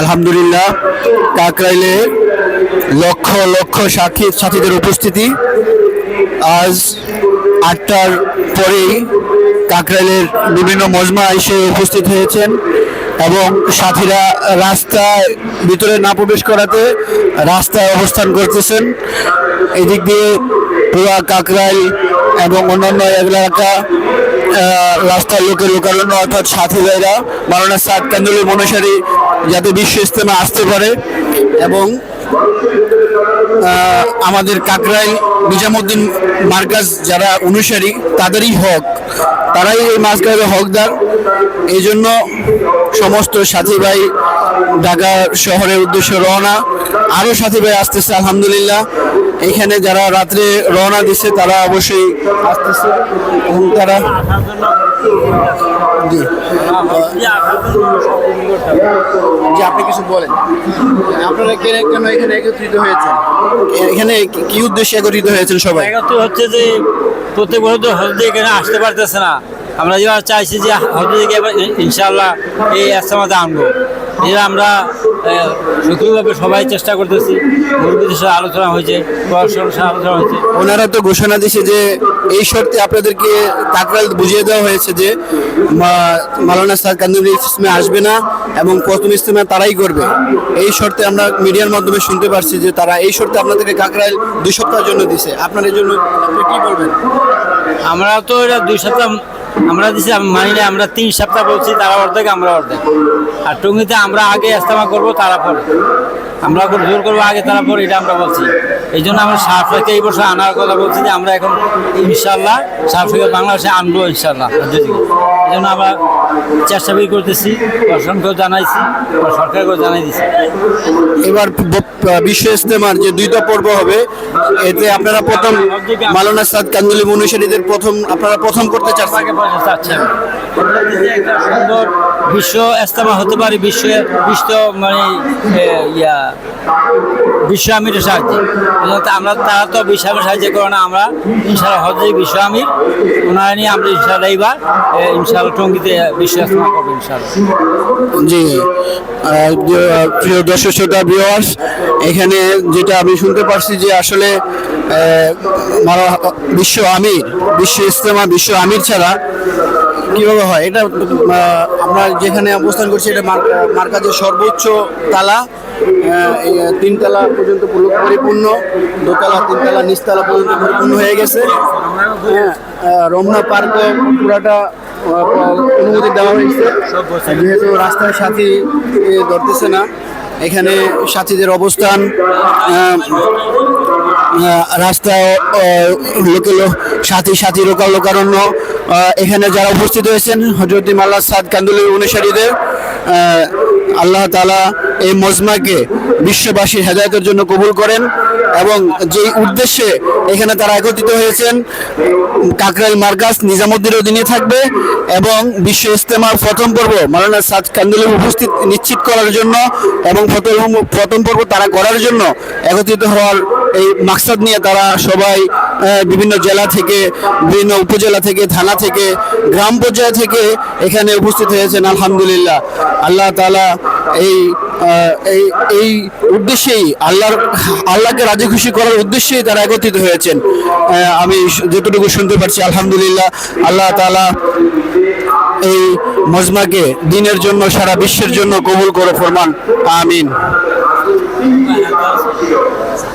আলহামদুলিল্লাহ, কাকরাইলে লক্ষ লক্ষ সাক্ষী সাথীদের উপস্থিতি। আজ আটটার পরেই কাকরাইলের বিভিন্ন মজমা এসে উপস্থিত হয়েছেন এবং সাথীরা রাস্তায় ভিতরে না প্রবেশ করাতে রাস্তায় অবস্থান করতেছেন। এদিক দিয়ে পুরা কাকরাইল এবং অন্যান্য এলাকা রাস্তার লোকে লোকারণ্য অর্থাৎ সাথী ভাইরা মারানা সাদ কান্দুলের মনুসারী যাতে বিশ্ব ইস্তেমা আসতে পারে এবং আমাদের কাকরাইল নিজামুদ্দিন মার্কাজ যারা অনুসারী, তাদেরই হক। তারাই এই মাঝখানে হকদার। এই জন্য সমস্ত সাথী ভাই ঢাকা শহরের উদ্দেশ্যে রওনা। আরও সাথী ভাই আসতেছে, আলহামদুলিল্লাহ। এখানে যারা রাত্রে রওনা দিচ্ছে তারা অবশ্যই আসতেছে। এবং তারা জি। জি আপনি কিছু বলেন। আপনারা কেন কেন এখানে একত্রিত হয়েছেন? এখানে কি- উদ্দেশ্যে একত্রিত হয়েছেন সবাই? জায়গা হচ্ছে যে প্রত্যেক বছর তো এখানে আসতে পারতেছে না। আমরা যেবার চাইছি যে হজরতকে এবার ই- ইনশাআল্লাহ এই আস্তামাতে আনব। এটা আমরা সক্রিয়ভাবে সবাই চেষ্টা করতেছি। মুরব্বীদের সাথে আলোচনা হয়েছে প্রশাসনের সাথে আলোচনা হয়েছে। ওনারা তো ঘোষণা দিয়েছে যে এই শর্তে আপনাদেরকে তাকরাল বুঝিয়ে দেওয়া হয়েছে যে মালানা স্যার কান্দুরি ইসলামে আসবে না এবং প্রথম ইস্তেমা তারাই করবে। এই শর্তে আমরা মিডিয়ার মাধ্যমে শুনতে পারছি যে তারা এই শর্তে আপনাদেরকে কাকরাইল দুই সপ্তাহের জন্য দিছে। আপনার এই জন্য আপনি কি বলবেন? আমরা তো এটা দুই সপ্তাহ আমরা দিছি মানি না আমরা তিন সপ্তাহ বলছি, তারা অর্ধেক, আমরা অর্ধেক। আর টঙ্গিতে আমরা আগে ইস্তেমা করব, তারা পরে। আমরা জোর করব আগে, তারা পরে, এটা আমরা বলছি। এই জন্য আমরা সাফাকে এই বছর আনার কথা বলছি যে আমরা এখন ইনশাল্লাহ সাফাকে বাংলাদেশে আনব ইনশাল্লাহ। এই জন্য আমরা চেষ্টা করতেছি, প্রশাসনকেও জানাইছি সরকারকেও জানাই দিছি। এবার বিশ্ব ইস্তেমার যে দুইটা পর্ব হবে, এতে আপনারা প্রথম মালানা সাদ কান্দুলি মনুষারীদের প্রথম, আপনারা প্রথম করতে চাচ্ছেন? আমরা বিশ্ব ইস্তেমা হতে পারে, বিশ্ব বিশ্ব মানে ইয়া, বিশ্ব আমিরের সাহায্যে। আমরা, তারা তো বিশ্ব আমির সাহায্য করে না, আমরা ইনশাল্লাহ হজে বিশ্ব আমির, ওনারা নিয়ে আমরা ইনশাল্লাহ এইবার ইনশাল্লাহ টঙ্গিতে বিশ্ব ইস্তেমা করব ইনশাল্লাহ জি প্রিয় দর্শক, শ্রোতা ভিউয়ার্স এখানে যেটা আমি শুনতে পারছি যে আসলে বিশ্ব আমির, বিশ্ব ইস্তেমা বিশ্ব আমির ছাড়া কীভাবে হয়? এটা আমরা যেখানে অবস্থান করছি, এটা মার- মার্কাজের সর্বোচ্চ তালা তিনতলা পর্যন্ত পরিপূর্ণ, দোতলা, তিনতলা, নিচতলা পর্যন্ত পরিপূর্ণ হয়ে গেছে। হ্যাঁ রমনা পার্ক পুরাটা অনুমতি দেওয়া হয়েছে। যেহেতু রাস্তায় সাথী ধরতেছে না, এখানে সাথীদের অবস্থান রাস্তায় লোকে সাথী সাথী, লোকাল, লোকারণ্য এখানে যারা উপস্থিত হয়েছেন হজরত মাল্লা সাদ কান্দুলের অনুসারীদের আল্লাহ তালা এই মজমাকে বিশ্ববাসীর হেদায়তের জন্য কবুল করেন এবং যেই উদ্দেশ্যে এখানে তারা একত্রিত হয়েছেন, কাকরাইল মার্কাস নিজামুদ্দিনের অধীনে থাকবে এবং বিশ্ব ইস্তেমার প্রথম পর্ব মারানা সাদ কান্দুলের উপস্থিত নিশ্চিত করার জন্য এবং প্রথম পর্ব তারা করার জন্য একত্রিত হওয়ার এই মাকসাদ নিয়ে তারা সবাই বিভিন্ন জেলা থেকে, বিভিন্ন উপজেলা থেকে, থানা থেকে, গ্রাম পর্যায় থেকে এখানে উপস্থিত হয়েছেন, আলহামদুলিল্লাহ। আল্লাহ তালা এই এই এই উদ্দেশ্যেই, আল্লাহর, আল্লাহকে রাজি খুশি করার উদ্দেশ্যেই তারা একত্রিত হয়েছেন। আমি যতটুকু শুনতে পারছি, আলহামদুলিল্লাহ, আল্লাহ তালা এই মজমাকে দিনের জন্য, সারা বিশ্বের জন্য কবুল করে ফরমান। আমিন।